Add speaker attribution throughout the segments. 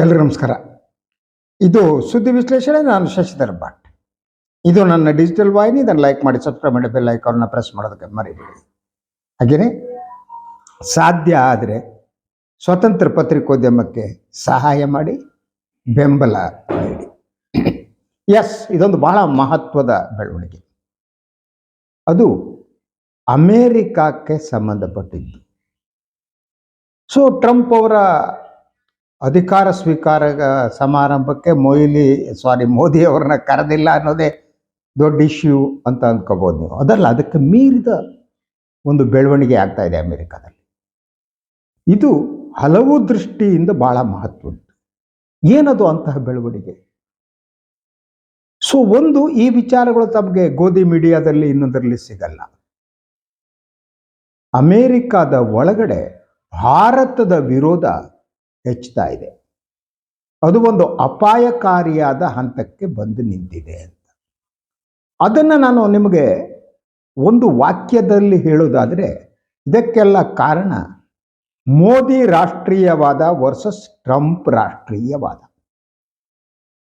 Speaker 1: ಎಲ್ರಿಗೂ ನಮಸ್ಕಾರ. ಇದು ಸುದ್ದಿ ವಿಶ್ಲೇಷಣೆ, ನಾನು ಶಶಿಧರ್ ಭಟ್. ಇದು ನನ್ನ ಡಿಜಿಟಲ್ ವಾಹಿನಿ, ಇದನ್ನು ಲೈಕ್ ಮಾಡಿ ಸಬ್ಸ್ಕ್ರೈಬ್ ಮಾಡಿ ಬೆಲ್ ಐಕಾನ್ನ ಪ್ರೆಸ್ ಮಾಡೋದಕ್ಕೆ ಮರಿಬೇಡಿ. ಹಾಗೆಯೇ ಸಾಧ್ಯ ಆದರೆ ಸ್ವತಂತ್ರ ಪತ್ರಿಕೋದ್ಯಮಕ್ಕೆ ಸಹಾಯ ಮಾಡಿ, ಬೆಂಬಲ ನೀಡಿ. ಎಸ್ ಇದೊಂದು ಬಹಳ ಮಹತ್ವದ ಬೆಳವಣಿಗೆ. ಅದು ಅಮೇರಿಕಾಕ್ಕೆ ಸಂಬಂಧಪಟ್ಟಿದ್ದು. ಸೊ ಟ್ರಂಪ್ ಅವರ ಅಧಿಕಾರ ಸ್ವೀಕಾರ ಸಮಾರಂಭಕ್ಕೆ ಮೊಯ್ಲಿ ಸಾರಿ ಮೋದಿ ಅವ್ರನ್ನ ಕರೆದಿಲ್ಲ ಅನ್ನೋದೇ ದೊಡ್ಡ ಇಶ್ಯೂ ಅಂತ ಅಂದ್ಕೋಬೋದು ನೀವು. ಅದಲ್ಲ, ಅದಕ್ಕೆ ಮೀರಿದ ಒಂದು ಬೆಳವಣಿಗೆ ಆಗ್ತಾ ಇದೆ ಅಮೆರಿಕಾದಲ್ಲಿ. ಇದು ಹಲವು ದೃಷ್ಟಿಯಿಂದ ಬಹಳ ಮಹತ್ವದ್ದು ಏನದು ಅಂತಹ ಬೆಳವಣಿಗೆ? ಸೊ ಒಂದು, ಈ ವಿಚಾರಗಳು ತಮಗೆ ಗೋಧಿ ಮೀಡಿಯಾದಲ್ಲಿ ಇನ್ನೊಂದರಲ್ಲಿ ಸಿಗಲ್ಲ. ಅಮೇರಿಕಾದ ಒಳಗಡೆ ಭಾರತದ ವಿರೋಧ ಹೆಚ್ಚುತ್ತಾ ಇದೆ. ಅದು ಒಂದು ಅಪಾಯಕಾರಿಯಾದ ಹಂತಕ್ಕೆ ಬಂದು ನಿಂತಿದೆ ಅಂತ. ಅದನ್ನು ನಾನು ನಿಮಗೆ ಒಂದು ವಾಕ್ಯದಲ್ಲಿ ಹೇಳೋದಾದರೆ ಇದಕ್ಕೆಲ್ಲ ಕಾರಣ ಮೋದಿ ರಾಷ್ಟ್ರೀಯವಾದ ವರ್ಸಸ್ ಟ್ರಂಪ್ ರಾಷ್ಟ್ರೀಯವಾದ.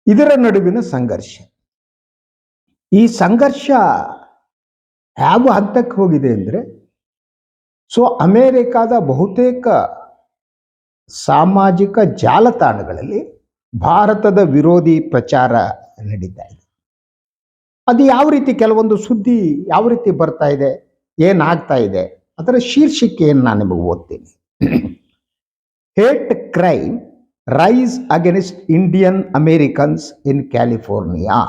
Speaker 1: ಇದರ ನಡುವಿನ ಸಂಘರ್ಷ. ಈ ಸಂಘರ್ಷ ಯಾವ ಹಂತಕ್ಕೆ ಹೋಗಿದೆ ಅಂದರೆ, ಸೊ ಅಮೇರಿಕಾದ ಬಹುತೇಕ ಸಾಮಾಜಿಕ ಜಾಲತಾಣಗಳಲ್ಲಿ ಭಾರತದ ವಿರೋಧಿ ಪ್ರಚಾರ ನಡೀತಾ ಇದೆ. ಅದು ಯಾವ ರೀತಿ ಕೆಲವೊಂದು ಸುದ್ದಿ ಯಾವ ರೀತಿ ಬರ್ತಾ ಇದೆ, ಏನಾಗ್ತಾ ಇದೆ, ಅದರ ಶೀರ್ಷಿಕೆಯನ್ನು ನಾನು ನಿಮಗೆ ಓದ್ತೀನಿ. Hate crime rise against Indian Americans in California.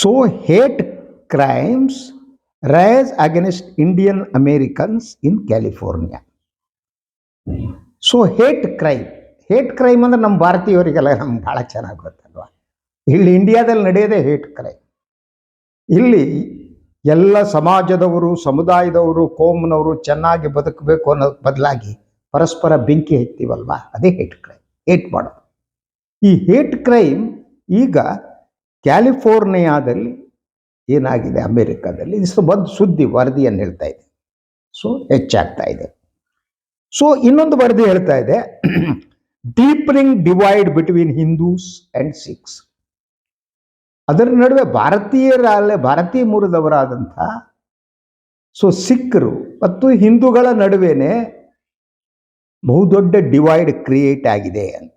Speaker 1: So hate crimes rise against Indian Americans in California. So hate crime hate crime ಅಂದ್ರೆ ನಮ್ಮ ಭಾರತೀಯವರಿಗೆಲ್ಲ ನಮ್ಗೆ ಭಾಳ ಚೆನ್ನಾಗಿ ಗೊತ್ತಲ್ವಾ? ಇಲ್ಲಿ ಇಂಡಿಯಾದಲ್ಲಿ ನಡೆಯೋದೇ ಹೇಟ್ ಕ್ರೈಮ್ ಇಲ್ಲಿ ಎಲ್ಲ ಸಮಾಜದವರು, ಸಮುದಾಯದವರು, ಕೋಮ್ನವರು ಚೆನ್ನಾಗಿ ಬದುಕಬೇಕು ಅನ್ನೋ ಬದಲಾಗಿ ಪರಸ್ಪರ ಬೆಂಕಿ ಹೆಚ್ತೀವಲ್ವಾ? ಅದೇ ಹೇಟ್ ಕ್ರೈಮ್ ಹೇಟ್ ಮಾಡೋದು. ಈ ಹೇಟ್ ಕ್ರೈಮ್ ಈಗ ಕ್ಯಾಲಿಫೋರ್ನಿಯಾದಲ್ಲಿ ಏನಾಗಿದೆ? ಅಮೇರಿಕಾದಲ್ಲಿ. ಇದು ಬಂದು ಸುದ್ದಿ ವರದಿಯನ್ನು ಹೇಳ್ತಾ ಇದೆ. ಸೊ ಹೆಚ್ಚಾಗ್ತಾ ಇದೆ. ಸೊ ಇನ್ನೊಂದು ವರದಿ ಹೇಳ್ತಾ ಇದೆ. Deepening divide between Hindus and Sikhs ಅದರ ನಡುವೆ ಭಾರತೀಯರಲ್ಲೇ, ಭಾರತೀಯ ಮೂಲದವರಾದಂಥ ಸೊ ಸಿಖ್ರು ಮತ್ತು ಹಿಂದೂಗಳ ನಡುವೆನೆ ಬಹುದೊಡ್ಡ ಡಿವೈಡ್ ಕ್ರಿಯೇಟ್ ಆಗಿದೆ ಅಂತ.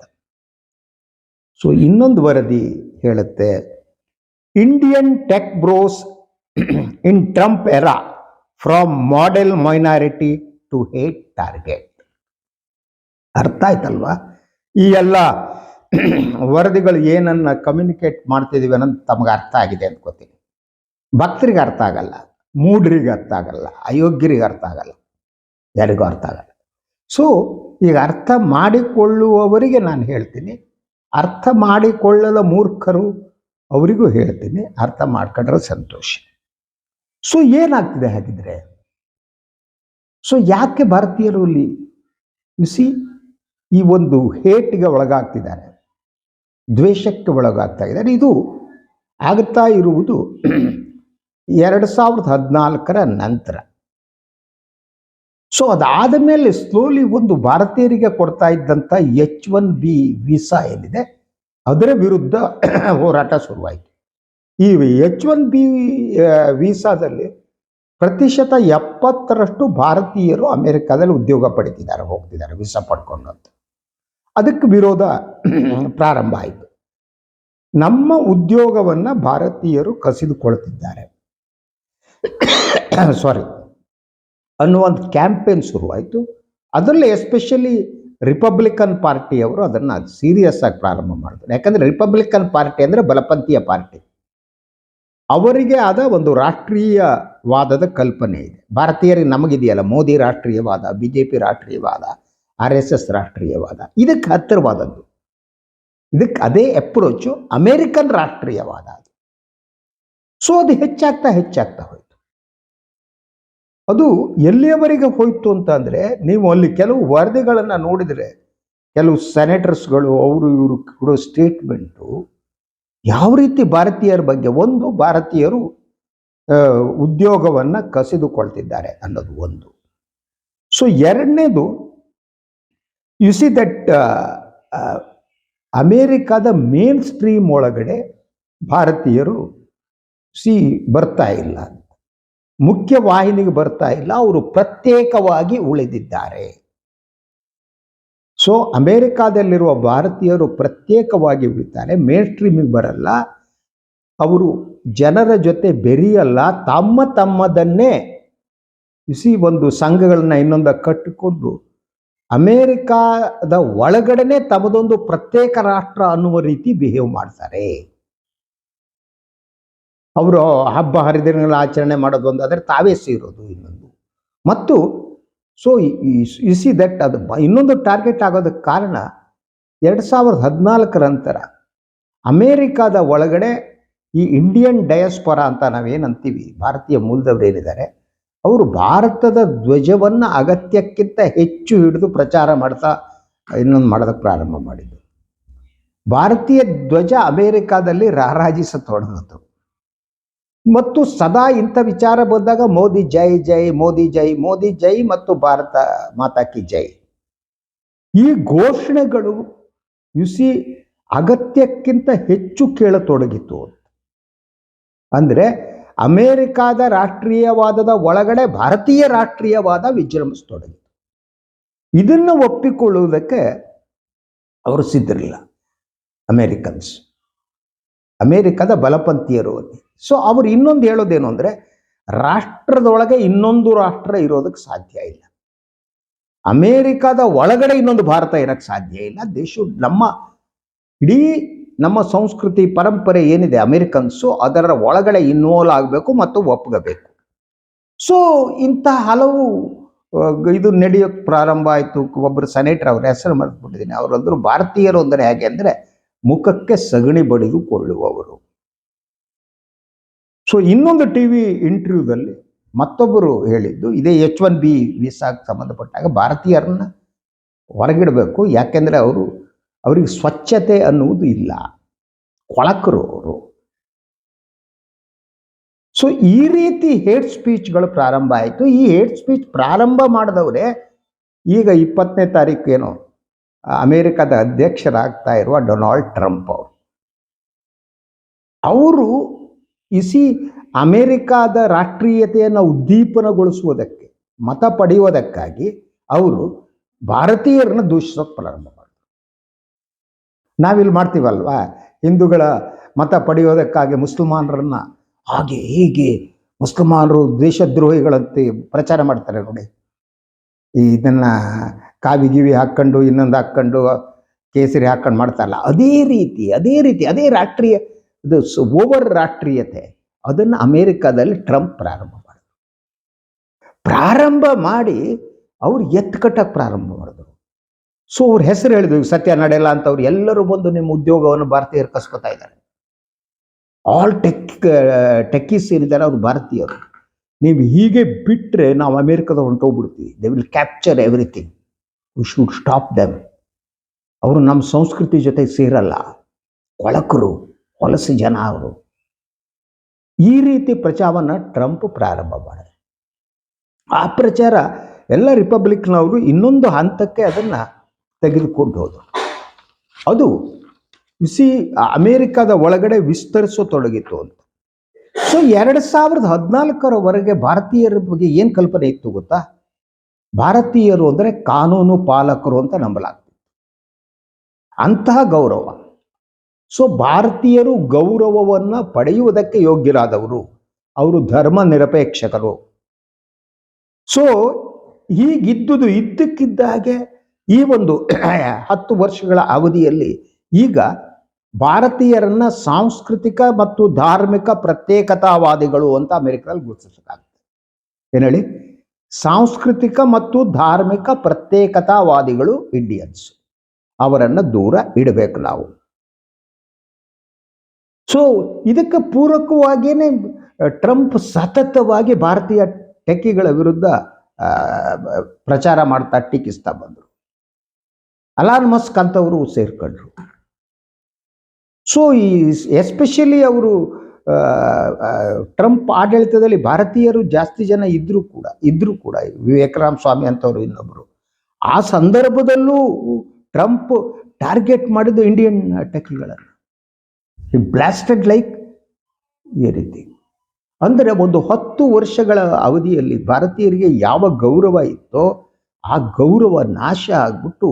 Speaker 1: ಸೊ ಇನ್ನೊಂದು ವರದಿ ಹೇಳುತ್ತೆ. Indian tech bros in Trump era from model minority to hate target ಅರ್ಥ ಆಯ್ತಲ್ವಾ? ಈ ಎಲ್ಲ ವರದಿಗಳು ಏನನ್ನ ಕಮ್ಯುನಿಕೇಟ್ ಮಾಡ್ತಿದ್ದೀವಿ ಅನ್ನೋದು ತಮಗೆ ಅರ್ಥ ಆಗಿದೆ ಅಂದ್ಕೋತೀನಿ ಭಕ್ತರಿಗೆ ಅರ್ಥ ಆಗಲ್ಲ, ಮೂಢರಿಗೆ ಅರ್ಥ ಆಗಲ್ಲ, ಅಯೋಗ್ಯರಿಗೆ ಅರ್ಥ ಆಗಲ್ಲ, ಯಾರಿಗೂ ಅರ್ಥ ಆಗಲ್ಲ. ಸೊ ಈಗ ಅರ್ಥ ಮಾಡಿಕೊಳ್ಳುವವರಿಗೆ ನಾನು ಹೇಳ್ತೀನಿ, ಅರ್ಥ ಮಾಡಿಕೊಳ್ಳದ ಮೂರ್ಖರು ಅವರಿಗೂ ಹೇಳ್ತೀನಿ, ಅರ್ಥ ಮಾಡ್ಕೊಂಡ್ರೆ ಸಂತೋಷ. ಸೊ ಏನಾಗ್ತಿದೆ ಹಾಗಿದ್ರೆ? ಸೊ ಯಾಕೆ ಭಾರತೀಯರು ಇಲ್ಲಿ? ಸಿ ಈ ಒಂದು ಹೇಟಿಗೆ ಒಳಗಾಗ್ತಿದ್ದಾರೆ. ದ್ವೇಷಕ್ಕೆ ಒಳಗಾಗ್ತಾ ಇದ್ದಾರೆ. ಇದು ಆಗ್ತಾ ಇರುವುದು ಎರಡು ಸಾವಿರದ ಹದಿನಾಲ್ಕರ ನಂತರ. ಸೊ ಅದಾದ ಮೇಲೆ ಸ್ಲೋಲಿ ಒಂದು ಭಾರತೀಯರಿಗೆ ಕೊಡ್ತಾ ಇದ್ದಂಥ ಎಚ್ ಒನ್ ಬಿ ವೀಸಾ ಏನಿದೆ, ಅದರ ವಿರುದ್ಧ ಹೋರಾಟ ಶುರುವಾಯಿತು. ಈ ಎಚ್ ಒನ್ ಬಿ ವೀಸಾದಲ್ಲಿ ಪ್ರತಿಶತ ಎಪ್ಪತ್ತರಷ್ಟು ಭಾರತೀಯರು ಅಮೆರಿಕಾದಲ್ಲಿ ಉದ್ಯೋಗ ಪಡಿತಿದ್ದಾರೆ, ಹೋಗ್ತಿದ್ದಾರೆ ವೀಸಾ ಪಡ್ಕೊಂಡು ಅಂತ. ಅದಕ್ಕೆ ವಿರೋಧ ಪ್ರಾರಂಭ ಆಯಿತು. ನಮ್ಮ ಉದ್ಯೋಗವನ್ನು ಭಾರತೀಯರು ಕಸಿದುಕೊಳ್ತಿದ್ದಾರೆ. ಸಾರಿ ಅನ್ನುವಂಥ ಕ್ಯಾಂಪೇನ್ ಶುರುವಾಯಿತು. ಅದರಲ್ಲಿ ಎಸ್ಪೆಷಲಿ ರಿಪಬ್ಲಿಕನ್ ಪಾರ್ಟಿಯವರು ಅದನ್ನು ಸೀರಿಯಸ್ ಆಗಿ ಪ್ರಾರಂಭ ಮಾಡಿದ್ರು. ಯಾಕಂದರೆ ರಿಪಬ್ಲಿಕನ್ ಪಾರ್ಟಿ ಅಂದರೆ ಬಲಪಂಥೀಯ ಪಾರ್ಟಿ. ಅವರಿಗೆ ಆದ ಒಂದು ರಾಷ್ಟ್ರೀಯವಾದದ ಕಲ್ಪನೆ ಇದೆ. ಭಾರತೀಯರಿಗೆ ನಮಗಿದೆಯಲ್ಲ ಮೋದಿ ರಾಷ್ಟ್ರೀಯವಾದ ಬಿ ಜೆ ಪಿ ರಾಷ್ಟ್ರೀಯವಾದ. ಆರ್ ಎಸ್ ಎಸ್ ರಾಷ್ಟ್ರೀಯವಾದ. ಇದಕ್ಕೆ ಹತ್ತಿರವಾದದ್ದು. ಇದಕ್ಕೆ ಅದೇ ಅಪ್ರೋಚು ಅಮೇರಿಕನ್ ರಾಷ್ಟ್ರೀಯವಾದ ಅದು. ಸೊ ಅದು ಹೆಚ್ಚಾಗ್ತಾ ಹೆಚ್ಚಾಗ್ತಾ ಹೋಯ್ತು. ಅದು ಎಲ್ಲಿಯವರೆಗೆ ಹೋಯ್ತು ಅಂತ ಅಂದರೆ, ನೀವು ಅಲ್ಲಿ ಕೆಲವು ವರದಿಗಳನ್ನು ನೋಡಿದರೆ, ಕೆಲವು ಸೆನೆಟರ್ಸ್ಗಳು ಅವರು ಇವರು ಕೊಡೋ ಸ್ಟೇಟ್ಮೆಂಟು ಯಾವ ರೀತಿ ಭಾರತೀಯರ ಬಗ್ಗೆ ಒಂದು ಭಾರತೀಯರು ಉದ್ಯೋಗವನ್ನು ಕಸಿದುಕೊಳ್ತಿದ್ದಾರೆ ಅನ್ನೋದು ಒಂದು. ಸೊ ಎರಡನೇದು ಯು ಸಿ ದಟ್ ಅಮೇರಿಕಾದ ಮೇನ್ ಸ್ಟ್ರೀಮ್ ಒಳಗಡೆ ಭಾರತೀಯರು ಸಿ ಬರ್ತಾ ಇಲ್ಲ ಮುಖ್ಯ ವಾಹಿನಿಗೆ ಬರ್ತಾ ಇಲ್ಲ, ಅವರು ಪ್ರತ್ಯೇಕವಾಗಿ ಉಳಿದಿದ್ದಾರೆ. ಸೊ ಅಮೇರಿಕಾದಲ್ಲಿರುವ ಭಾರತೀಯರು ಪ್ರತ್ಯೇಕವಾಗಿ ಉಳಿತಾರೆ ಮೇನ್ ಸ್ಟ್ರೀಮಿಗೆ ಬರಲ್ಲ. ಅವರು ಜನರ ಜೊತೆ ಬೆರೆಯಲ್ಲ, ತಮ್ಮ ತಮ್ಮದನ್ನೇ ಇಸಿ ಒಂದು ಸಂಘಗಳನ್ನ ಇನ್ನೊಂದ ಕಟ್ಟಿಕೊಂಡು ಅಮೇರಿಕಾದ ಒಳಗಡೆನೆ ತಮ್ಮದೊಂದು ಪ್ರತ್ಯೇಕ ರಾಷ್ಟ್ರ ಅನ್ನುವ ರೀತಿ ಬಿಹೇವ್ ಮಾಡ್ತಾರೆ. ಅವರು ಹಬ್ಬ ಹರಿದಿನಗಳ ಆಚರಣೆ ಮಾಡೋದು ಒಂದು ಆದರೆ ತಾವೇ ಸೇರೋದು ಇನ್ನೊಂದು. ಮತ್ತು ಸೊ ಸಿ ದಟ್ ಅದು ಇನ್ನೊಂದು ಟಾರ್ಗೆಟ್ ಆಗೋದಕ್ಕೆ ಕಾರಣ ಎರಡು ಸಾವಿರದ ಹದಿನಾಲ್ಕರ ನಂತರ ಅಮೇರಿಕಾದ ಒಳಗಡೆ ಈ ಇಂಡಿಯನ್ ಡಯಸ್ಪೊರಾ ಅಂತ ನಾವೇನಂತೀವಿ, ಭಾರತೀಯ ಮೂಲದವ್ರು ಏನಿದ್ದಾರೆ ಅವರು ಭಾರತದ ಧ್ವಜವನ್ನು ಅಗತ್ಯಕ್ಕಿಂತ ಹೆಚ್ಚು ಹಿಡಿದು ಪ್ರಚಾರ ಮಾಡ್ತಾ, ಇನ್ನೊಂದು ಮಾಡೋದಕ್ಕೆ ಪ್ರಾರಂಭ ಮಾಡಿದ್ದು ಭಾರತೀಯ ಧ್ವಜ ಅಮೇರಿಕಾದಲ್ಲಿ ರಾರಾಜಿಸತೊಡಗಿತು. ಮತ್ತು ಸದಾ ಇಂಥ ವಿಚಾರ ಬಂದಾಗ ಮೋದಿ ಜೈ ಜೈ, ಮೋದಿ ಜೈ ಮೋದಿ ಜೈ ಮತ್ತು ಭಾರತ ಮಾತಾ ಕಿ ಜೈ. ಈ ಘೋಷಣೆಗಳು ಯುಸಿ ಅಗತ್ಯಕ್ಕಿಂತ ಹೆಚ್ಚು ಕೇಳತೊಡಗಿತು ಅಂದ್ರೆ ಅಮೇರಿಕಾದ ರಾಷ್ಟ್ರೀಯವಾದದ ಒಳಗಡೆ ಭಾರತೀಯ ರಾಷ್ಟ್ರೀಯವಾದ ವಿಜೃಂಭಿಸತೊಡಗಿತು ಇದನ್ನು ಒಪ್ಪಿಕೊಳ್ಳುವುದಕ್ಕೆ ಅವರು ಸಿದ್ಧರಿಲ್ಲ. ಅಮೇರಿಕನ್ಸ್, ಅಮೇರಿಕದ ಬಲಪಂಥೀಯರು ಸೊ ಅವರು ಇನ್ನೊಂದು ಹೇಳೋದೇನು ಅಂದರೆ, ರಾಷ್ಟ್ರದೊಳಗೆ ಇನ್ನೊಂದು ರಾಷ್ಟ್ರ ಇರೋದಕ್ಕೆ ಸಾಧ್ಯ ಇಲ್ಲ. ಅಮೇರಿಕಾದ ಒಳಗಡೆ ಇನ್ನೊಂದು ಭಾರತ ಇರೋಕ್ಕೆ ಸಾಧ್ಯ ಇಲ್ಲ. ದೇಶ ನಮ್ಮ ಇಡೀ ನಮ್ಮ ಸಂಸ್ಕೃತಿ ಪರಂಪರೆ ಏನಿದೆ ಅಮೇರಿಕನ್ಸು, ಅದರ ಒಳಗಡೆ ಇನ್ವಾಲ್ವ್ ಆಗಬೇಕು ಮತ್ತು ಒಪ್ಪಗಬೇಕು ಸೊ ಇಂಥ ಹಲವು ಇದು ನಡೆಯೋಕ್ಕೆ ಪ್ರಾರಂಭ ಆಯಿತು. ಒಬ್ಬರು ಸೆನೇಟರ್ ಅವರ, ಹೆಸರು ಮರೆತುಬಿಟ್ಟಿದ್ದೀನಿ. ಅವರಂದರು ಭಾರತೀಯರು ಅಂದರೆ ಹೇಗೆ ಅಂದರೆ ಮುಖಕ್ಕೆ ಸಗಣಿ ಬಡಿದುಕೊಳ್ಳುವವರು ಸೊ ಇನ್ನೊಂದು ಟಿ ವಿ ಇಂಟರ್ವ್ಯೂದಲ್ಲಿ ಮತ್ತೊಬ್ಬರು ಹೇಳಿದ್ದು, ಇದೇ ಎಚ್ ಒನ್ ಬಿ ವೀಸಾಗೆ ಸಂಬಂಧಪಟ್ಟಾಗ ಭಾರತೀಯರನ್ನ ಹೊರಗಿಡಬೇಕು. ಯಾಕೆಂದರೆ ಅವರು ಅವರಿಗೆ ಸ್ವಚ್ಛತೆ ಅನ್ನುವುದು ಇಲ್ಲ. ಕೊಳಕರು ಅವರು. ಸೊ ಈ ರೀತಿ ಹೇಟ್ ಸ್ಪೀಚ್ಗಳು ಪ್ರಾರಂಭ ಆಯಿತು. ಈ ಹೇಟ್ ಸ್ಪೀಚ್ ಪ್ರಾರಂಭ ಮಾಡಿದವರೇ ಈಗ ಇಪ್ಪತ್ತನೇ ತಾರೀಕು ಏನು? ಅಮೇರಿಕದ ಅಧ್ಯಕ್ಷರಾಗ್ತಾ ಇರುವ ಡೊನಾಲ್ಡ್ ಟ್ರಂಪ್ ಅವರು. ಅವರು ಇಸಿ ಅಮೇರಿಕಾದ ರಾಷ್ಟ್ರೀಯತೆಯನ್ನು ಉದ್ದೀಪನಗೊಳಿಸುವುದಕ್ಕೆ, ಮತ ಪಡೆಯುವುದಕ್ಕಾಗಿ ಅವರು ಭಾರತೀಯರನ್ನ ದೂಷಿಸೋಕೆ ಪ್ರಾರಂಭ ನಾವಿಲ್ಲಿ ಮಾಡ್ತೀವಲ್ವಾ? ಹಿಂದೂಗಳ ಮತ ಪಡೆಯೋದಕ್ಕಾಗಿ ಮುಸಲ್ಮಾನರನ್ನ ಹಾಗೆ ಹೀಗೆ ಮುಸಲ್ಮಾನರು ದೇಶದ್ರೋಹಿಗಳಂತೆ ಪ್ರಚಾರ ಮಾಡ್ತಾರೆ ನೋಡಿ. ಈ ಇದನ್ನ ಕಾವಿ ಗಿವಿ ಹಾಕ್ಕೊಂಡು ಇನ್ನೊಂದು ಹಾಕ್ಕೊಂಡು ಕೇಸರಿ ಹಾಕ್ಕೊಂಡು ಮಾಡ್ತಾರಲ್ಲ, ಅದೇ ರೀತಿ ಅದೇ ರೀತಿ, ಅದೇ ರಾಷ್ಟ್ರೀಯ, ಇದು ಓವರ್ ರಾಷ್ಟ್ರೀಯತೆ, ಅದನ್ನು ಅಮೇರಿಕಾದಲ್ಲಿ ಟ್ರಂಪ್ ಪ್ರಾರಂಭ ಮಾಡಿದ್ರು. ಪ್ರಾರಂಭ ಮಾಡಿ ಅವ್ರು ಎತ್ತು ಕಟ್ಟಕ್ಕೆ ಪ್ರಾರಂಭ ಮಾಡಿದ್ರು. ಸೊ ಅವ್ರ ಹೆಸರು ಹೇಳಿದ್ವಿ, ಸತ್ಯ ನಡೆಯಲ್ಲ ಅಂತ ಅವ್ರು ಎಲ್ಲರೂ ಬಂದು ನಿಮ್ಮ ಉದ್ಯೋಗವನ್ನು ಭಾರತೀಯರು ಕಸ್ಕೊತಾ ಇದ್ದಾರೆ. ಆಲ್ ಟೆಕ್ ಟೆಕ್ಕೀಸ್ ಏನಿದ್ದಾರೆ ಅವ್ರು ಭಾರತೀಯರು. ನೀವು ಹೀಗೆ ಬಿಟ್ಟರೆ ನಾವು ಅಮೇರಿಕದ ಹೊಂಟೋಗ್ಬಿಡ್ತೀವಿ. They will capture everything we should stop them ಅವರು ನಮ್ಮ ಸಂಸ್ಕೃತಿ ಜೊತೆ ಸೇರಲ್ಲ. ಕೊಳಕರು, ಹೊಲಸು ಜನ ಅವರು. ಈ ರೀತಿ ಪ್ರಚಾರವನ್ನು ಟ್ರಂಪ್ ಪ್ರಾರಂಭ ಮಾಡಿದ್ರು. ಆ ಪ್ರಚಾರ ಎಲ್ಲ ರಿಪಬ್ಲಿಕ್ನವರು ಇನ್ನೊಂದು ಹಂತಕ್ಕೆ ಅದನ್ನು ತೆಗೆದುಕೊಂಡು ಹೋದರು ಅದು ಬಿಸಿ ಅಮೇರಿಕಾದ ಒಳಗಡೆ ವಿಸ್ತರಿಸತೊಡಗಿತ್ತು ಅಂತ. ಸೊ ಎರಡು ಸಾವಿರದ ಹದಿನಾಲ್ಕರವರೆಗೆ ಭಾರತೀಯರ ಬಗ್ಗೆ ಏನು ಕಲ್ಪನೆ ಇತ್ತು ಗೊತ್ತಾ? ಭಾರತೀಯರು ಅಂದರೆ ಕಾನೂನು ಪಾಲಕರು ಅಂತ ನಂಬಲಾಗ್ತಿತ್ತು. ಅಂತಹ ಗೌರವ. ಸೊ ಭಾರತೀಯರು ಗೌರವವನ್ನು ಪಡೆಯುವುದಕ್ಕೆ ಯೋಗ್ಯರಾದವರು. ಅವರು ಧರ್ಮ ನಿರಪೇಕ್ಷಕರು. ಸೊ ಹೀಗಿದ್ದುದು ಇದ್ದಕ್ಕಿದ್ದಾಗೆ ಈ ಒಂದು ಹತ್ತು ವರ್ಷಗಳ ಅವಧಿಯಲ್ಲಿ ಈಗ ಭಾರತೀಯರನ್ನ ಸಾಂಸ್ಕೃತಿಕ ಮತ್ತು ಧಾರ್ಮಿಕ ಪ್ರತ್ಯೇಕತಾವಾದಿಗಳು ಅಂತ ಅಮೆರಿಕದಲ್ಲಿ ಗುರುತಿಸಲಾಗುತ್ತೆ ಏನು ಹೇಳಿ? ಸಾಂಸ್ಕೃತಿಕ ಮತ್ತು ಧಾರ್ಮಿಕ ಪ್ರತ್ಯೇಕತಾವಾದಿಗಳು ಇಂಡಿಯನ್ಸ್ ಅವರನ್ನು ದೂರ ಇಡಬೇಕು ನಾವು. ಸೊ ಇದಕ್ಕೆ ಪೂರಕವಾಗಿಯೇ ಟ್ರಂಪ್ ಸತತವಾಗಿ ಭಾರತೀಯ ಟೆಕ್ಕಿಗಳ ವಿರುದ್ಧ ಪ್ರಚಾರ ಮಾಡ್ತಾ ಟೀಕಿಸ್ತಾ ಬಂದರು. ಅಲಾನ್ ಮಸ್ಕ್ ಅಂತವರು ಸೇರ್ಕೊಂಡ್ರು. ಸೊ ಈ ಎಸ್ಪೆಷಲಿ ಅವರು ಟ್ರಂಪ್ ಆಡಳಿತದಲ್ಲಿ ಭಾರತೀಯರು ಜಾಸ್ತಿ ಜನ ಇದ್ರು ಕೂಡ ಇದ್ರು ಕೂಡ, ವಿವೇಕರಾಮ್ ಸ್ವಾಮಿ ಅಂತವರು ಇನ್ನೊಬ್ಬರು ಆ ಸಂದರ್ಭದಲ್ಲೂ ಟ್ರಂಪ್ ಟಾರ್ಗೆಟ್ ಮಾಡಿದ್ದು ಇಂಡಿಯನ್ ಟೆಕ್ಗಳನ್ನು ಈ ಬ್ಲಾಸ್ಟೆಡ್ ಲೈಕ್ ಈ ರೀತಿ. ಅಂದರೆ ಒಂದು ಹತ್ತು ವರ್ಷಗಳ ಅವಧಿಯಲ್ಲಿ ಭಾರತೀಯರಿಗೆ ಯಾವ ಗೌರವ ಇತ್ತೋ, ಆ ಗೌರವ ನಾಶ ಆಗ್ಬಿಟ್ಟು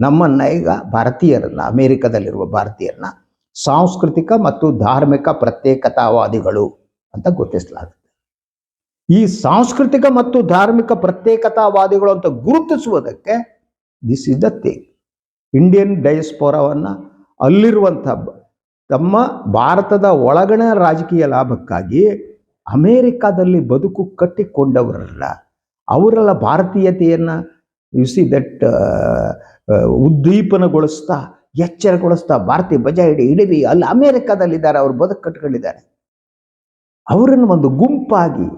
Speaker 1: ನಮ್ಮನ್ನ ಈಗ ಭಾರತೀಯರನ್ನ, ಅಮೇರಿಕದಲ್ಲಿರುವ ಭಾರತೀಯರನ್ನ ಸಾಂಸ್ಕೃತಿಕ ಮತ್ತು ಧಾರ್ಮಿಕ ಪ್ರತ್ಯೇಕತಾವಾದಿಗಳು ಅಂತ ಗುರುತಿಸಲಾಗುತ್ತೆ. ಈ ಸಾಂಸ್ಕೃತಿಕ ಮತ್ತು ಧಾರ್ಮಿಕ ಪ್ರತ್ಯೇಕತಾವಾದಿಗಳು ಅಂತ ಗುರುತಿಸುವುದಕ್ಕೆ this is the thing Indian ಡಯಸ್ಪೋರವನ್ನು ಅಲ್ಲಿರುವಂಥ ತಮ್ಮ ಭಾರತದ ಒಳಗಣ ರಾಜಕೀಯ ಲಾಭಕ್ಕಾಗಿ ಅಮೇರಿಕಾದಲ್ಲಿ ಬದುಕು ಕಟ್ಟಿಕೊಂಡವರಲ್ಲ, ಅವರೆಲ್ಲ ಭಾರತೀಯತೆಯನ್ನು ಯು ಸಿ ದಟ್ ಉದ್ದೀಪನಗೊಳಿಸ್ತಾ, ಎಚ್ಚರಗೊಳಿಸ್ತಾ, ಭಾರತೀಯ ಬಜಾ ಹಿಡಿ ಹಿಡಿದಿ ಅಲ್ಲಿ ಅಮೇರಿಕಾದಲ್ಲಿದ್ದಾರೆ, ಅವ್ರು ಬದುಕು ಕಟ್ಕೊಂಡಿದ್ದಾರೆ ಅವರನ್ನು ಒಂದು ಗುಂಪಾಗಿ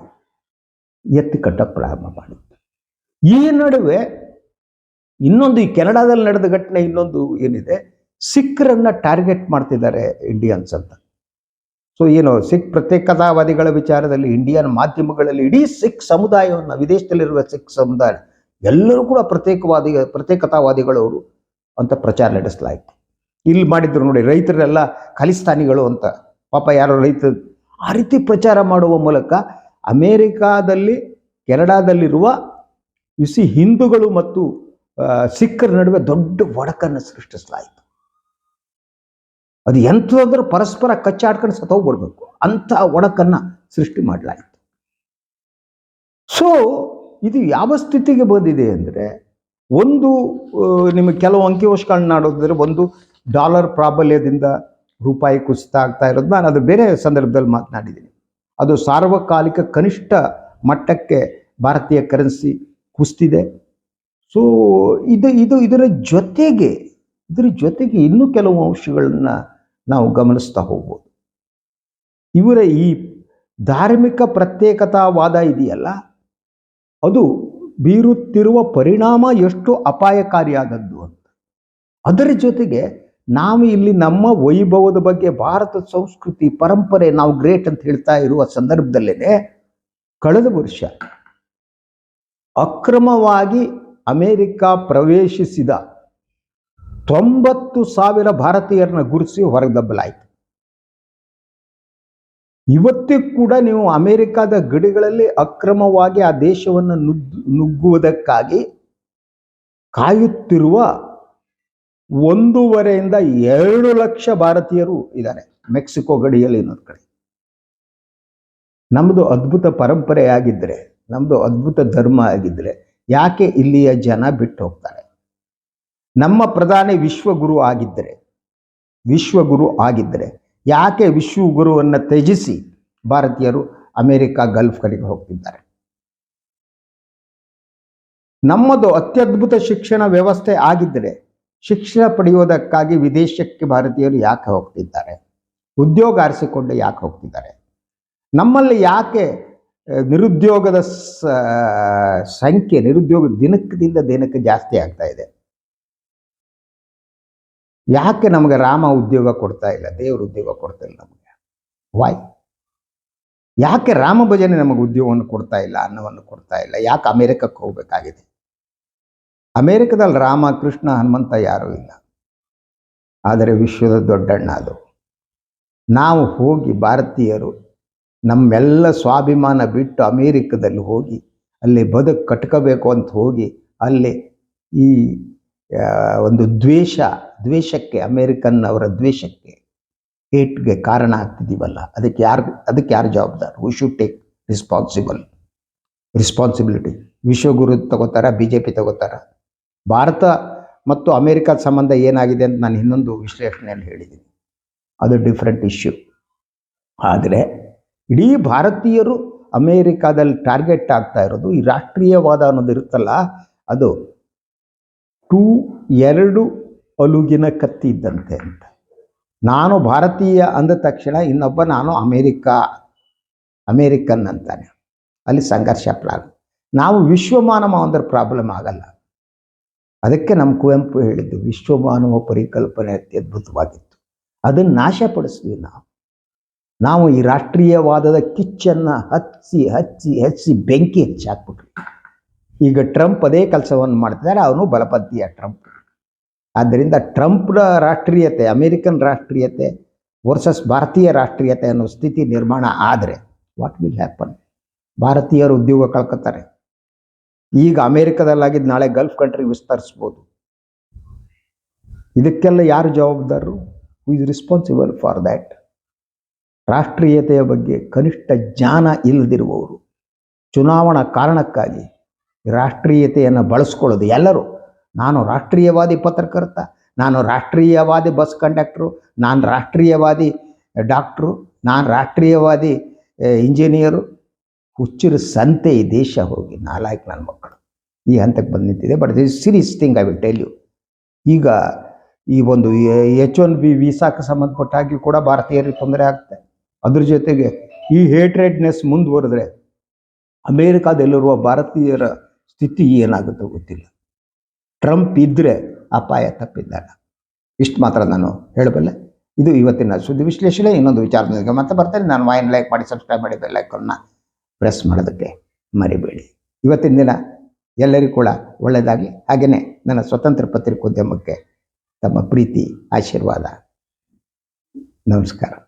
Speaker 1: ಎತ್ತಿ ಕಟ್ಟ ಪ್ರಾರಂಭ ಮಾಡಿತ್ತು ಈ ನಡುವೆ ಇನ್ನೊಂದು, ಈ ಕೆನಡಾದಲ್ಲಿ ನಡೆದ ಘಟನೆ ಇನ್ನೊಂದು ಏನಿದೆ, ಸಿಖ್ರನ್ನ ಟಾರ್ಗೆಟ್ ಮಾಡ್ತಿದ್ದಾರೆ ಇಂಡಿಯನ್ಸ್ ಅಂತ. ಸೊ ಏನು, ಸಿಖ್ ಪ್ರತ್ಯೇಕತಾವಾದಿಗಳ ವಿಚಾರದಲ್ಲಿ, ಇಂಡಿಯನ್ ಮಾಧ್ಯಮಗಳಲ್ಲಿ ಇಡೀ ಸಿಖ್ ಸಮುದಾಯವನ್ನು, ವಿದೇಶದಲ್ಲಿರುವ ಸಿಖ್ ಸಮುದಾಯ ಎಲ್ಲರೂ ಕೂಡ ಪ್ರತ್ಯೇಕವಾದಿ ಪ್ರತ್ಯೇಕತಾವಾದಿಗಳವರು ಅಂತ ಪ್ರಚಾರ ನಡೆಸಲಾಯಿತು. ಇಲ್ಲಿ ಮಾಡಿದ್ರು ನೋಡಿ, ರೈತರೆಲ್ಲ ಖಲಿಸ್ತಾನಿಗಳು ಅಂತ. ಪಾಪ ಯಾರು ರೈತ ಆ ರೀತಿ ಪ್ರಚಾರ ಮಾಡುವ ಮೂಲಕ ಅಮೇರಿಕಾದಲ್ಲಿ, ಕೆನಡಾದಲ್ಲಿರುವ ಯುಸಿ ಹಿಂದೂಗಳು ಮತ್ತು ಸಿಖ್ಖರ ನಡುವೆ ದೊಡ್ಡ ಒಡಕನ್ನು ಸೃಷ್ಟಿಸಲಾಯಿತು. ಅದು ಎಂಥದಾದ್ರೂ ಪರಸ್ಪರ ಕಚ್ಚಾಡ್ಕೊಂಡು ಸತ್ತೋಗ್ಬಿಡ್ಬೇಕು ಅಂಥ ಒಡಕನ್ನು ಸೃಷ್ಟಿ ಮಾಡಲಾಯಿತು. ಸೊ ಇದು ಯಾವ ಸ್ಥಿತಿಗೆ ಬಂದಿದೆ ಅಂದರೆ ಒಂದು ನಿಮಗೆ ಕೆಲವು ಅಂಕಿವಶಗಳನ್ನ ಆಡೋದಿದ್ರೆ ಒಂದು ಡಾಲರ್ ಪ್ರಾಬಲ್ಯದಿಂದ ರೂಪಾಯಿ ಕುಸಿತ ಆಗ್ತಾ ಇರೋದು. ನಾನು ಅದು ಬೇರೆ ಸಂದರ್ಭದಲ್ಲಿ ಮಾತನಾಡಿದ್ದೀನಿ. ಅದು ಸಾರ್ವಕಾಲಿಕ ಕನಿಷ್ಠ ಮಟ್ಟಕ್ಕೆ ಭಾರತೀಯ ಕರೆನ್ಸಿ ಕುಸಿತಿದೆ ಸೊ ಇದು ಇದು ಇದರ ಜೊತೆಗೆ ಇದರ ಜೊತೆಗೆ ಇನ್ನೂ ಕೆಲವು ಅಂಶಗಳನ್ನು ನಾವು ಗಮನಿಸ್ತಾ ಹೋಗ್ಬೋದು. ಇವರ ಈ ಧಾರ್ಮಿಕ ಪ್ರತ್ಯೇಕತಾವಾದ ಇದೆಯಲ್ಲ ಅದು ಬೀರುತ್ತಿರುವ ಪರಿಣಾಮ ಎಷ್ಟು ಅಪಾಯಕಾರಿಯಾದದ್ದು ಅಂತ. ಅದರ ಜೊತೆಗೆ ನಾವು ಇಲ್ಲಿ ನಮ್ಮ ವೈಭವದ ಬಗ್ಗೆ ಭಾರತದ ಸಂಸ್ಕೃತಿ ಪರಂಪರೆ ನಾವು ಗ್ರೇಟ್ ಅಂತ ಹೇಳ್ತಾ ಇರುವ ಸಂದರ್ಭದಲ್ಲೇ ಕಳೆದ ವರ್ಷ ಅಕ್ರಮವಾಗಿ ಅಮೇರಿಕ ಪ್ರವೇಶಿಸಿದ ತೊಂಬತ್ತು ಸಾವಿರ ಭಾರತೀಯರನ್ನ ಹೊರಗೆ ಹೊರದಬ್ಬಲಾಯಿತು ಇವತ್ತಿಗೂ ಕೂಡ ನೀವು ಅಮೇರಿಕಾದ ಗಡಿಗಳಲ್ಲಿ ಅಕ್ರಮವಾಗಿ ಆ ದೇಶವನ್ನು ನುಗ್ಗು, ನುಗ್ಗುವುದಕ್ಕಾಗಿ ಕಾಯುತ್ತಿರುವ ಒಂದೂವರೆಯಿಂದ ಎರಡು ಲಕ್ಷ ಭಾರತೀಯರು ಇದ್ದಾರೆ ಮೆಕ್ಸಿಕೋ ಗಡಿಯಲ್ಲಿ ಇನ್ನೊಂದು ಕಡೆ. ನಮ್ಮದು ಅದ್ಭುತ ಪರಂಪರೆ ಆಗಿದ್ದರೆ ನಮ್ಮದು ಅದ್ಭುತ ಧರ್ಮ ಆಗಿದ್ದರೆ ಯಾಕೆ ಇಲ್ಲಿಯ ಜನ ಬಿಟ್ಟು ಹೋಗ್ತಾರೆ? ನಮ್ಮ ಪ್ರಧಾನಿ ವಿಶ್ವಗುರು ಆಗಿದ್ದರೆ ವಿಶ್ವಗುರು ಆಗಿದ್ದರೆ ಯಾಕೆ ವಿಶ್ವಗುರುವನ್ನು ತ್ಯಜಿಸಿ ಭಾರತೀಯರು ಅಮೆರಿಕ ಗಲ್ಫ್ ಕಡೆಗೆ ಹೋಗ್ತಿದ್ದಾರೆ? ನಮ್ಮದು ಅತ್ಯದ್ಭುತ ಶಿಕ್ಷಣ ವ್ಯವಸ್ಥೆ ಆಗಿದ್ದರೆ ಶಿಕ್ಷಣ ಪಡೆಯುವುದಕ್ಕಾಗಿ ವಿದೇಶಕ್ಕೆ ಭಾರತೀಯರು ಯಾಕೆ ಹೋಗ್ತಿದ್ದಾರೆ? ಉದ್ಯೋಗ ಆರಿಸಿಕೊಂಡು ಯಾಕೆ ಹೋಗ್ತಿದ್ದಾರೆ? ನಮ್ಮಲ್ಲಿ ಯಾಕೆ ನಿರುದ್ಯೋಗದ ಸಂಖ್ಯೆ, ನಿರುದ್ಯೋಗ ದಿನಕ್ಕದಿಂದ ದಿನಕ್ಕೆ ಜಾಸ್ತಿ ಆಗ್ತಾ ಇದೆ? ಯಾಕೆ ನಮಗೆ ರಾಮ ಉದ್ಯೋಗ ಕೊಡ್ತಾ ಇಲ್ಲ, ದೇವರು ಉದ್ಯೋಗ ಕೊಡ್ತಾ ಇಲ್ಲ ನಮಗೆ? ವಾಯ್ ಯಾಕೆ ರಾಮ ಭಜನೆ ನಮಗೆ ಉದ್ಯೋಗವನ್ನು ಕೊಡ್ತಾ ಇಲ್ಲ, ಅನ್ನವನ್ನು ಕೊಡ್ತಾ ಇಲ್ಲ? ಯಾಕೆ ಅಮೆರಿಕಕ್ಕೆ ಹೋಗ್ಬೇಕಾಗಿದೆ? ಅಮೆರಿಕದಲ್ಲಿ ರಾಮ, ಕೃಷ್ಣ, ಹನುಮಂತ ಯಾರೂ ಇಲ್ಲ. ಆದರೆ ವಿಶ್ವದ ದೊಡ್ಡಣ್ಣ ಅದು. ನಾವು ಹೋಗಿ ಭಾರತೀಯರು, ನಮ್ಮೆಲ್ಲ ಸ್ವಾಭಿಮಾನ ಬಿಟ್ಟು ಅಮೇರಿಕದಲ್ಲಿ ಹೋಗಿ, ಅಲ್ಲಿ ಬದುಕು ಕಟ್ಕೋಬೇಕು ಅಂತ ಹೋಗಿ, ಅಲ್ಲಿ ಈ ಒಂದು ದ್ವೇಷ, ದ್ವೇಷಕ್ಕೆ, ಅಮೇರಿಕನ್ ಅವರ ದ್ವೇಷಕ್ಕೆ ಏಟ್ಗೆ ಕಾರಣ ಆಗ್ತಿದ್ದೀವಲ್ಲ ಅದಕ್ಕೆ ಯಾರು ಅದಕ್ಕೆ ಯಾರು ಜವಾಬ್ದಾರ? We should take responsible responsibility ವಿಶ್ವಗುರು ತಗೋತಾರ ಬಿ ಜೆ ಪಿ ತಗೋತಾರ? ಭಾರತ ಮತ್ತು ಅಮೇರಿಕಾದ ಸಂಬಂಧ ಏನಾಗಿದೆ ಅಂತ ನಾನು ಇನ್ನೊಂದು ವಿಶ್ಲೇಷಣೆಯಲ್ಲಿ ಹೇಳಿದ್ದೀನಿ. ಅದು ಡಿಫ್ರೆಂಟ್ ಇಶ್ಯೂ ಆದರೆ ಇಡೀ ಭಾರತೀಯರು ಅಮೇರಿಕಾದಲ್ಲಿ ಟಾರ್ಗೆಟ್ ಆಗ್ತಾ ಇರೋದು ಈ ರಾಷ್ಟ್ರೀಯವಾದ ಅನ್ನೋದು ಇರುತ್ತಲ್ಲ, ಅದು ಟೂ ಎರಡು ಅಲುಗಿನ ಕತ್ತಿ ಇದ್ದಂತೆ ಅಂತ. ನಾನು ಭಾರತೀಯ ಅಂದ ತಕ್ಷಣ ಇನ್ನೊಬ್ಬ ನಾನು ಅಮೇರಿಕಾ, ಅಮೇರಿಕನ್ ಅಂತಾನೆ. ಅಲ್ಲಿ ಸಂಘರ್ಷ ಪ್ರಾರಂಭ ನಾವು ವಿಶ್ವಮಾನವ ಅಂದ್ರೆ ಪ್ರಾಬ್ಲಮ್ ಆಗಲ್ಲ. ಅದಕ್ಕೆ ನಮ್ಮ ಕುವೆಂಪು ಹೇಳಿದ್ದು, ವಿಶ್ವಮಾನವ ಪರಿಕಲ್ಪನೆ ಅತ್ಯದ್ಭುತವಾಗಿತ್ತು ಅದನ್ನು ನಾಶಪಡಿಸಿದ್ವಿ ನಾವು. ನಾವು ಈ ರಾಷ್ಟ್ರೀಯವಾದದ ಕಿಚ್ಚನ್ನು ಹಚ್ಚಿ ಹಚ್ಚಿ ಹಚ್ಚಿ ಬೆಂಕಿ ಹಚ್ಚಿ ಈಗ ಟ್ರಂಪ್ ಅದೇ ಕೆಲಸವನ್ನು ಮಾಡ್ತಿದ್ದಾರೆ, ಅವನು ಬಲಪಂಥೀಯ ಟ್ರಂಪ್. ಆದ್ದರಿಂದ ಟ್ರಂಪ್ನ ರಾಷ್ಟ್ರೀಯತೆ, ಅಮೇರಿಕನ್ ರಾಷ್ಟ್ರೀಯತೆ ವರ್ಸಸ್ ಭಾರತೀಯ ರಾಷ್ಟ್ರೀಯತೆ ಅನ್ನೋ ಸ್ಥಿತಿ ನಿರ್ಮಾಣ ಆದರೆ ವಾಟ್ ವಿಲ್ ಹ್ಯಾಪನ್ ಭಾರತೀಯರು ಉದ್ಯೋಗ ಕಳ್ಕೊತಾರೆ. ಈಗ ಅಮೇರಿಕದಲ್ಲಾಗಿದ್ದು ನಾಳೆ ಗಲ್ಫ್ ಕಂಟ್ರಿ ವಿಸ್ತರಿಸ್ಬೋದು. ಇದಕ್ಕೆಲ್ಲ ಯಾರು ಜವಾಬ್ದಾರರು? Who is responsible for that ರಾಷ್ಟ್ರೀಯತೆಯ ಬಗ್ಗೆ ಕನಿಷ್ಠ ಜ್ಞಾನ ಇಲ್ಲದಿರುವವರು ಚುನಾವಣಾ ಕಾರಣಕ್ಕಾಗಿ ರಾಷ್ಟ್ರೀಯತೆಯನ್ನು ಬಳಸ್ಕೊಳ್ಳೋದು ಎಲ್ಲರೂ. ನಾನು ರಾಷ್ಟ್ರೀಯವಾದಿ ಪತ್ರಕರ್ತ, ನಾನು ರಾಷ್ಟ್ರೀಯವಾದಿ ಬಸ್ ಕಂಡಕ್ಟ್ರು, ನಾನು ರಾಷ್ಟ್ರೀಯವಾದಿ ಡಾಕ್ಟ್ರು, ನಾನು ರಾಷ್ಟ್ರೀಯವಾದಿ ಇಂಜಿನಿಯರು. ಹುಚ್ಚಿರು ಸಂತೆ ಈ ದೇಶ ಹೋಗಿ ನಾಲ್ಕು ನನ್ನ ಮಕ್ಕಳು. ಈ ಹಂತಕ್ಕೆ ಬಂದು ನಿಂತಿದೆ. But this serious thing I will tell you ಈಗ ಈ ಒಂದು ಎಚ್ ಒನ್ ಬಿ ವೀಸಾಕ್ಕೆ ಸಂಬಂಧಪಟ್ಟ ಹಾಗೆ ಕೂಡ ಭಾರತೀಯರಿಗೆ ತೊಂದರೆ ಆಗುತ್ತೆ ಅದ್ರ ಜೊತೆಗೆ ಈ ಹೇಟ್ರೆಡ್ನೆಸ್ ಮುಂದುವರೆದ್ರೆ ಅಮೇರಿಕಾದಲ್ಲಿರುವ ಭಾರತೀಯರ ಸ್ಥಿತಿ ಏನಾಗುತ್ತೋ ಗೊತ್ತಿಲ್ಲ. ಟ್ರಂಪ್ ಇದ್ದರೆ ಅಪಾಯ ತಪ್ಪಿದ್ದಾನೆ. ಇಷ್ಟು ಮಾತ್ರ ನಾನು ಹೇಳಬಲ್ಲೆ. ಇದು ಇವತ್ತಿನ ಸುದ್ದಿ ವಿಶ್ಲೇಷಣೆ. ಇನ್ನೊಂದು ವಿಚಾರದೊಂದಿಗೆ ಮತ್ತೆ ಬರ್ತೇನೆ. ನಾನು ವಾಯಿನ್ ಲೈಕ್ ಮಾಡಿ ಸಬ್ಸ್ಕ್ರೈಬ್ ಮಾಡಿ ಬೆಲ್ ಐಕನ್ನ ಪ್ರೆಸ್ ಮಾಡೋದಕ್ಕೆ ಮರಿಬೇಡಿ. ಇವತ್ತಿನ ದಿನ ಎಲ್ಲರಿಗೂ ಕೂಡ ಒಳ್ಳೆಯದಾಗಲಿ. ಹಾಗೆಯೇ ನನ್ನ ಸ್ವತಂತ್ರ ಪತ್ರಿಕೋದ್ಯಮಕ್ಕೆ ತಮ್ಮ ಪ್ರೀತಿ, ಆಶೀರ್ವಾದ. ನಮಸ್ಕಾರ.